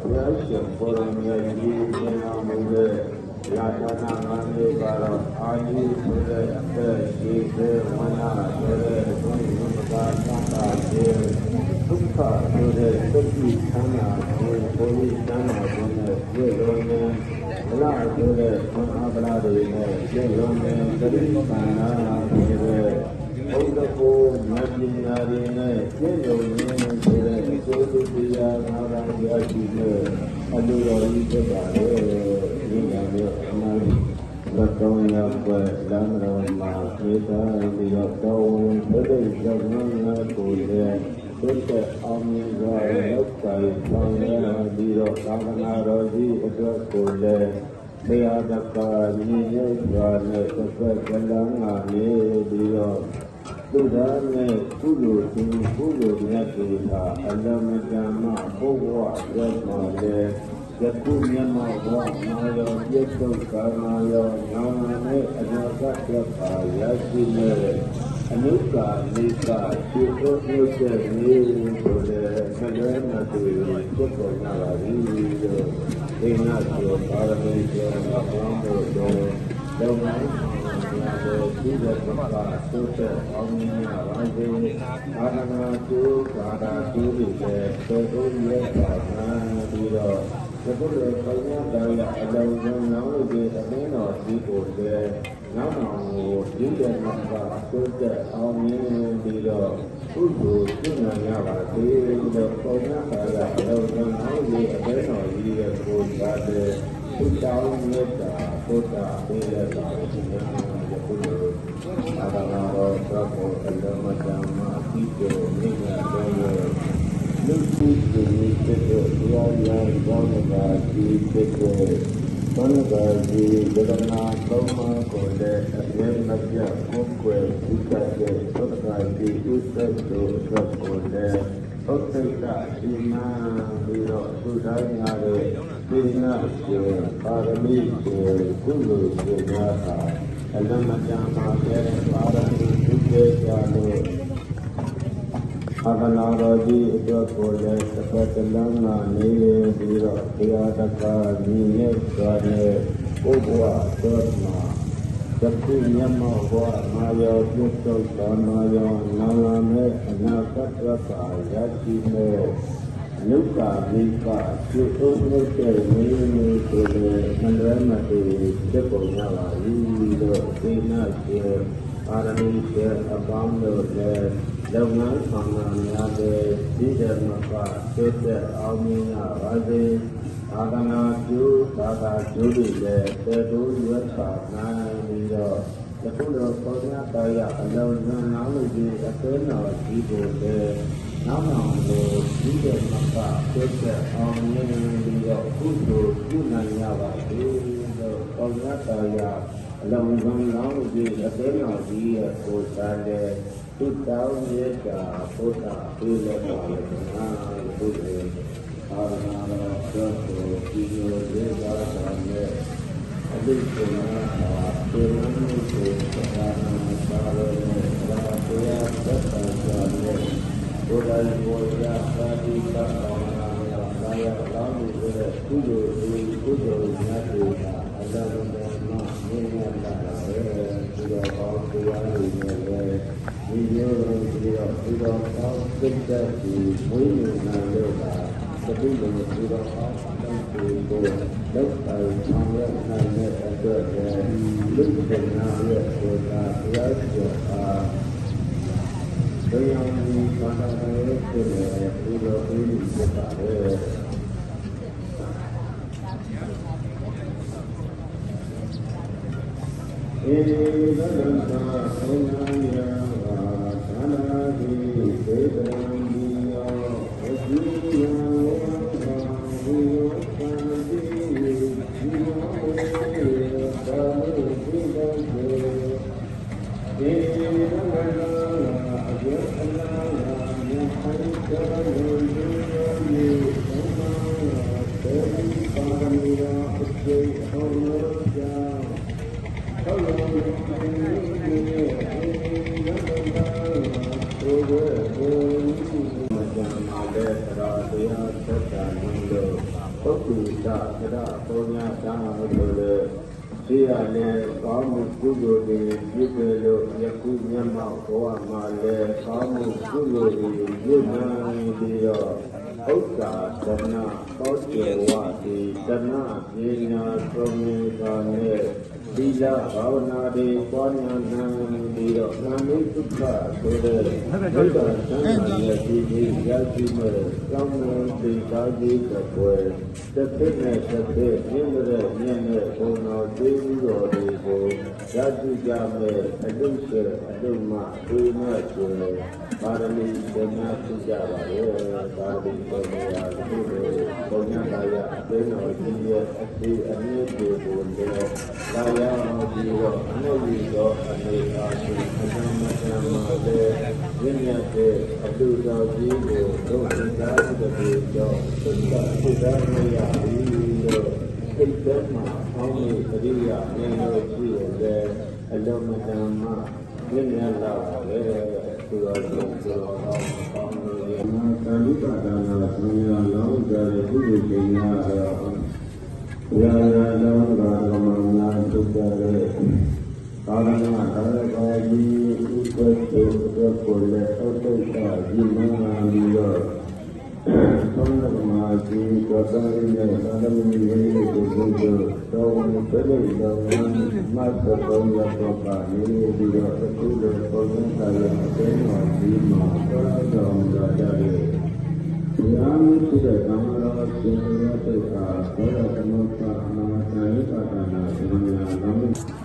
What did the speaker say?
ဘုရားရှင်ဘောရမယကြီးသင်တော်မူတဲ့ရာဇနာငါးမျိုးကတော့အာယုဆိုတဲ့အသက်ရှိတဲ့ဝဏဆိုတဲ့ဘုန်းကြီးမကာသံသာကျေဒုက္ခဆိုတဲ့ဒုက္ခိ သံသာကျေဘုန်းကြီးသံသာကျေနဲ့ပြည့်စုံတဲ့ဘလာဆိုတဲ့ဘုန်းအားဗလာတွေနဲ့ပြည့်စုံတဲ့သတိပ္ပန္နာဆိုတဲ့ဘုဒ္ဓကိုမြတ်ပညာတွေနဲ့ပြည့်စုံခြင်းဆိုတဲ့အကျိုးတရားငါးပါးရရှိတဲ့အလိုတော်ကြီးဖြစ်ပါလေဒီကနေ့အမှန်ဘတ်တော်ရောက်ွယ်လမ်းတော်မှာသေတာပြီးတော့တော်ဝင်သတိကြောင့်ငါကိုယ်ရဲ့သိတဲ့အောင်မြင်စွာရောက်ပါဆောင်ရပြီးတော့သာသနာတော်ကြီးအတွက်ကိုလည်းတရားတကာညီညွတ်စွာနဲ့သက်သက်ကလန်းလာနေပြီးတော့ သူသာနဲ့ကုလိုသူကုလိုမြတ်တွေဟာအလမတ္တမဘုရားရောက်ပါလေယခုမြတ်မောဘဝနာယောပြည့်စုံကာနာယောနာမနဲ့အနာဂတ်ရပါရရှိနေအနုကာနိကာခြေတော်မြတ်တဲ့နေဆိုတဲ့ဆလဲနာတွေဖြစ်ပေါ်လာပါပြီလို့ဒီနာကျော်ပါရမီကျော်မှာဘုန်းတော်တော်လုံးဝရာတော် ဒီတဲ့ပပသုတဲ့အောင်မြင်ပါပါစေအာရဏတုကာရာတုတွေလည်းသေတော်ရဲ့ပါနာပြီးတော့ဒီလိုပုံရတရားအလုံးစုံနောင်လို့ဒီအင်းတော်ဒီကိုလည်းနောက်နောက်ကိုဒီတဲ့မှာသုတဲ့အောင်မြင်ပြီးတော့ကုသိုလ်ပြုနိုင်ရပါစေလို့ပုံရတရားအလုံးစုံနောင်လို့ဒီအင်းတော်ကြီးရဲ့ကိုယ်ပါတဲ့ဘုရားမြတ်တာ ဘုရားပေးရတာဒီနေ့ဒီကုသိုလ်အာရဏတော်သတ်ဖို့အလုံးမတမ်းမှာအပြီးတော့မြင့်ရတော့လူစုသူဖြစ်တဲ့ဘုရားရဲ့ဘောင်းကဒီဖြစ်တဲ့ဘောင်းကဒီဒရနာသုံးပါးကိုလည်းအမြဲမပြတ်ကိုယ်ွယ်ဒီကတဲ့သုတ္တရာဒီဥစ္စာတို့အတွက်ကိုလည်း ဟုတ်သိတာဒီမှာပြီးတော့သူတိုင်းရတဲ့ဒီနာကျေပါရမီကျေကုသိုလ်ကျေများဟာအလမတန်ပါတဲ့ပါရမီဒုက္ခကြလို့အာကနာတော်ကြီးအတွက်ကိုလည်းတစ်ဖက်လမ်းမှာနေပြီးတော့တရားတကာညီနဲ့စွာနဲ့ဘုရားတော်မှာ သတိမြတ်မောဘဝမာယောပြုစုသာမာယောနာလာမဲ့အနာဂတ်ရပါရရှိမဲ့နုကာမိကကျွတ်ုံလို့တဲ့နေနေဆိုတဲ့သံဃာမတေဖြစ်ပေါ်ကြပါဘူးလို့သိနာကျေပါရမီကျေအပေါင်းတို့လည်းလုပ်ငန်းဆောင်တာများတဲ့ဒီဓမ္မကသိတဲ့အောင်မြင်ရပါစေ သာသနာကျိုးသာသာကျိုးတွေလည်းတေတိုးရွတ်ပါနိုင်ပြီးတော့ယခုလိုပေါ်ရပါရအလုံးစုံနာလို့ဒီအသွေးတော်ဒီကိုလည်းနောက်နောက်ကိုဒီတဲ့မကသိတဲ့အောင်မြင်ပြီးတော့ကုသိုလ်ပြုနိုင်ရပါစေလို့ပေါ်ရပါရအလုံးစုံနာလို့ဒီအသွေးတော်ဒီရဲ့ကိုယ်စားတဲ့သုတောင်းရဲ့တာဘုရားပြေလက်ပါလေနာဘုရား အာရဏတော်သောကိုဒီလိုရေပါတာနဲ့အလိစ္ဆနာဟာပေရမုကိုသာနာပါရောနဲ့သာတရားသက်သာကြတဲ့ဘုရားဘောရသာတိကအောင်နာသာယကောင်းမှုရဲ့ကုသိုလ်ဒီကုသိုလ်များတွေကအလ္လာဟ်ဘုရားမှာမြင်ရတာပဲဒီတော့ကောင်းတရားတွေနဲ့လည်းဒီလိုဒီတော့ဒီတော့ကောင်းစိတ်ဓာတ်ဒီမွေးမြူနိုင်လို့က သတိလုံးဒီတော့ကောင်းတဲ့ကိုလောက်တိုင်းဆောင်ရနိုင်တဲ့အတွက်လည်းလူပညာရဲ့ဆိုတာတရားကျော်အားတရားဒီဘာသာရေးဖြစ်တဲ့ဒီလိုအင်းဖြစ်ပါတယ်ဧ ပုဂ္ဂိုလ်သာသရပုံညာသာလို့ လေရှိရလေကောင်းမှုကုသိုလ်တွေပြုတယ်လို့ယခုမျက်မှောက်ဘဝမှာလေကောင်းမှုကုသိုလ်တွေပြုနိုင်ပြီးတော့ဥစ္စာသနာသောကျေဝတိသနာပညာသုံးမျိုးသာနဲ့သီလဘာဝနာတွေပွားများနိုင် ပြီးတော့နာမိသုခဆိုတဲ့ဒုက္ခသံဃာရဲ့ဒီဒီရရှိမဲ့ကောင်းမွန်သိသာကြီးတဲ့ွယ်တစ်ဖက်နဲ့တစ်ဖက်မြင့်တဲ့မြင့်တဲ့ဘုံတော်သိပြီးတော်တွေကိုရရှိကြမဲ့အတုစေအတုမှသိမဲ့ဆိုတဲ့ပါရမီသင်္ညာဖြစ်ကြပါလေပါရမီသင်္ညာဒီလိုပုံညာတာရအသိတော်ကြီးရဲ့အသိအမြင့်တွေကိုလည်းဒါရအောင်ပြီးတော့အနုဝိသောအနေအားဖြင့်အမှန်မှန်မှန်လည်းရင်းရတဲ့အတူတော်ကြီးကိုတို့သင်္သာတဲ့ပြေကြောင့်သုတ္တသုတ္တမရပြီးတော့စိတ်ထဲမှာအောင်းနေပရိယာနေလို့ရှိရတဲ့အလုံးမတန်မှရင်းရလာပါလေသူတော်ကိုသူတော်ကောင်းကောင်းလို့ရမှာကာလိကဒါနာသံဃာလောင်းကြတဲ့ပုဂ္ဂိုလ်ရှင်များတော့ရာရာလောင်းတာကမနာတုတ်ကြ တဲ့ကာလနာဒါရကာကြီးဥပ္ပတ္တုအတွက်ကိုလည်းအောက်တုတ်တာဒီမှာပြီးတော့သောဏကမာစီကောသရိနဲ့သာသမီလေးကိုဘုရားတော်ဝင်ပြည့်တော်မတ်တော်ရတော့ပါနေပြီးတော့အခုလိုပုံစံတိုင်းအသိဉာဏ်ဒီမှာတော်တော်ကြတဲ့ဒီအားမရှိတဲ့ကာမရာရှင်ရတဲ့အခါဘောရသမုပ္ပါအနာတန်ပါဒနာသံဃာလောင်းက